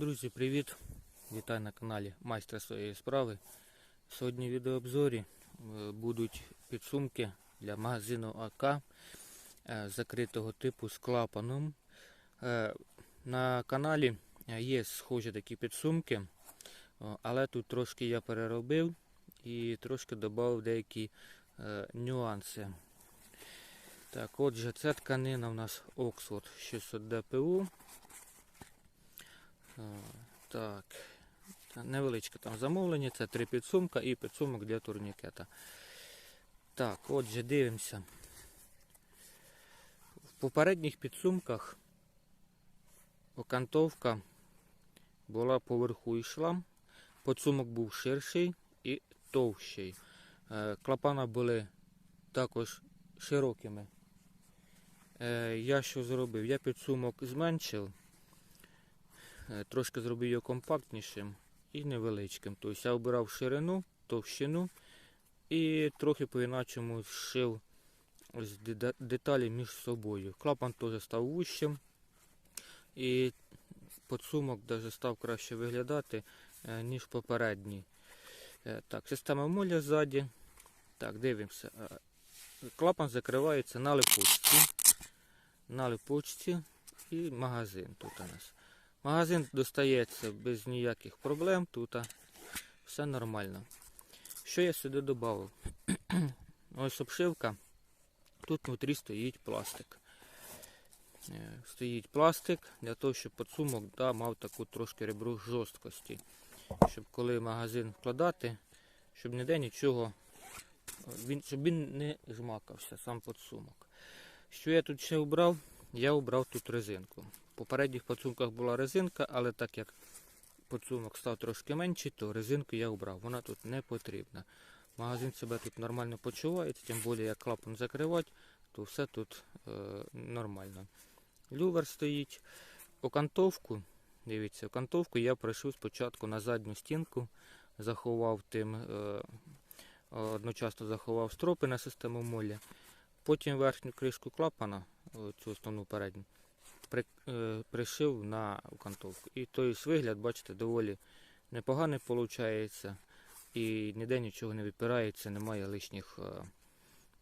Друзі, привіт! Вітаю на каналі Майстра своєї справи. Сьогодні в відеообзорі е, будуть підсумки для магазину АК е, закритого типу з клапаном. Е, На каналі є схожі такі підсумки, але тут трошки я переробив і трошки додав деякі нюанси. Так, отже, ця тканина у нас Oxford 600 DPU. Так, невеличке там замовлення, це три підсумка і підсумок для турнікета. Так, отже, дивимося. В попередніх підсумках окантовка була поверху йшла, підсумок був ширший і товщий. Е, Клапана були також широкими. Е, Я що зробив? Я підсумок зменшив. Е, Трошки зробив його компактнішим і невеличким. Тобто я обирав ширину, товщину і трохи по-іначому зшив деталі між собою. Клапан теж став вущим і підсумок навіть став краще виглядати, е, ніж попередній. Е, Так, система моля ззаді. Так, дивимося. Клапан закривається на липучці. На липучці і магазин тут у нас. Магазин достається без ніяких проблем, тут все нормально. Що я сюди додав? Ось обшивка. Тут внутрі стоїть пластик. Е, Стоїть пластик для того, щоб підсумок да, мав таку трошки ребру жорсткості. Щоб коли магазин вкладати, щоб ніде нічого, він, щоб він не жмакався, сам підсумок. Що я тут ще обрав? Я обрав тут резинку. Попередніх підсумках була резинка, але так як підсумок став трошки менший, то резинку я обрав. Вона тут не потрібна. Магазин себе тут нормально почуває, тим більше як клапан закривати, то все тут е, нормально. Лювер стоїть. Окантовку, дивіться, окантовку я прийшов спочатку на задню стінку, заховав тим, е, одночасно заховав стропи на систему молі. Потім верхню кришку клапана, о, цю основну передню, при, е, пришив на окантовку. І той вигляд, бачите, доволі непоганий виходить. І ніде нічого не випирається, немає лишніх е,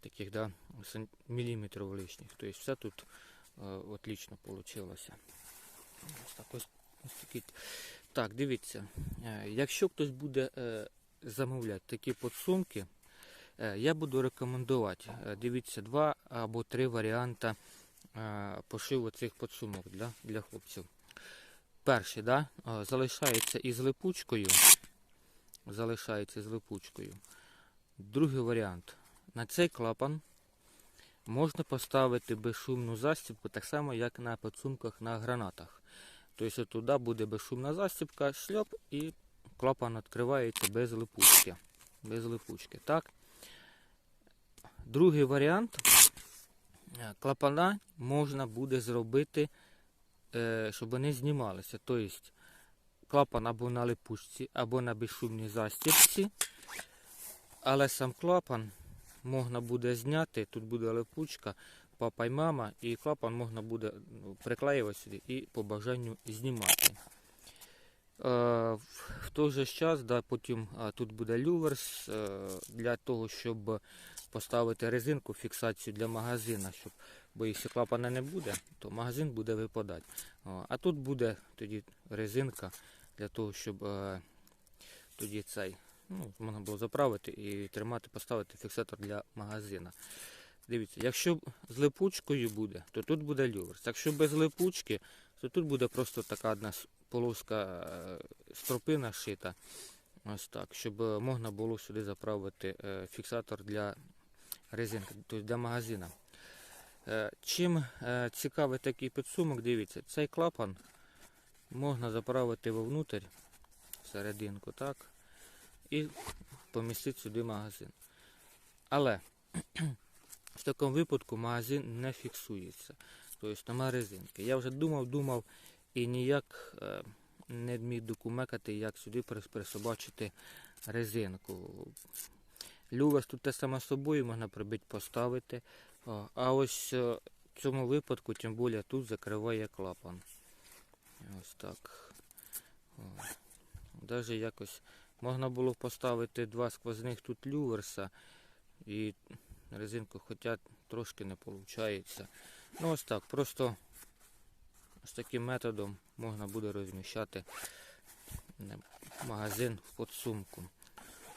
таких да, міліметрів лишніх. Тобто все тут е, отлично вийшло. Ось так, ось, ось такі. Так, дивіться, е, якщо хтось буде е, замовляти такі подсумки, Е, Я буду рекомендувати, е, дивіться, два або три варіанти е, пошиву цих підсумок для, для хлопців. Перший, да, е, залишається із липучкою. Залишається з липучкою. Другий варіант. На цей клапан можна поставити безшумну застібку, так само, як на підсумках на гранатах. Тобто туди буде безшумна застібка, шльоп і клапан відкривається без липучки. Без липучки. Так? Другий варіант клапана можна буде зробити, е, щоб вони знімалися. Тобто клапан або на липучці, або на безшумній застібці. Але сам клапан можна буде зняти, тут буде липучка, папа і мама, і клапан можна буде ну, приклеювати сюди і по бажанню знімати. Е, в той же час, да, потім тут буде люверс е, для того, щоб поставити резинку, фіксацію для магазина, щоб, бо якщо клапана не буде, то магазин буде випадати. А тут буде тоді резинка для того, щоб е, тоді цей ну, можна було заправити і тримати, поставити фіксатор для магазина. Дивіться, якщо з липучкою буде, то тут буде люверс. Якщо без липучки, то тут буде просто така одна полоска е, стропина шита. Ось так, щоб е, можна було сюди заправити е, фіксатор для резинки, тобто для магазина. Чим цікавий такий підсумок, дивіться, цей клапан можна заправити вовнутрь, всерединку, так, і помістити сюди магазин. Але в такому випадку магазин не фіксується. Тобто нема резинки. Я вже думав, думав і ніяк е, не міг докумекати, як сюди присобачити резинку. Лювес тут те саме собою можна прибити, поставити. А ось е, в цьому випадку, тим більше тут закриває клапан. Ось так. Навіть якось можна було поставити два сквозних тут люверса і резинку, хоча трошки не виходить. Ну ось так, просто з таким методом можна буде розміщати магазин в подсумку.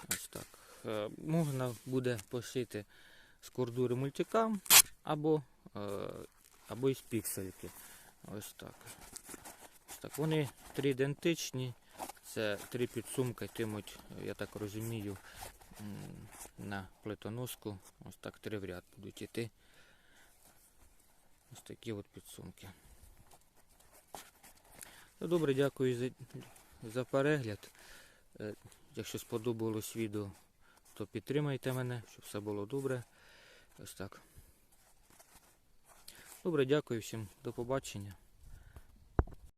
Ось так. Е, Можна буде пошити з кордури мультикам або, е, або із піксельки. Ось так. Ось так. Вони три ідентичні. Це три підсумки йтимуть, я так розумію, на плитоноску. Ось так три в ряд будуть іти. Ось такі от підсумки. Ну, добре, дякую за, за перегляд. Е, Якщо сподобалось відео, то підтримайте мене, щоб все було добре. Ось так. Добре, дякую всім. До побачення.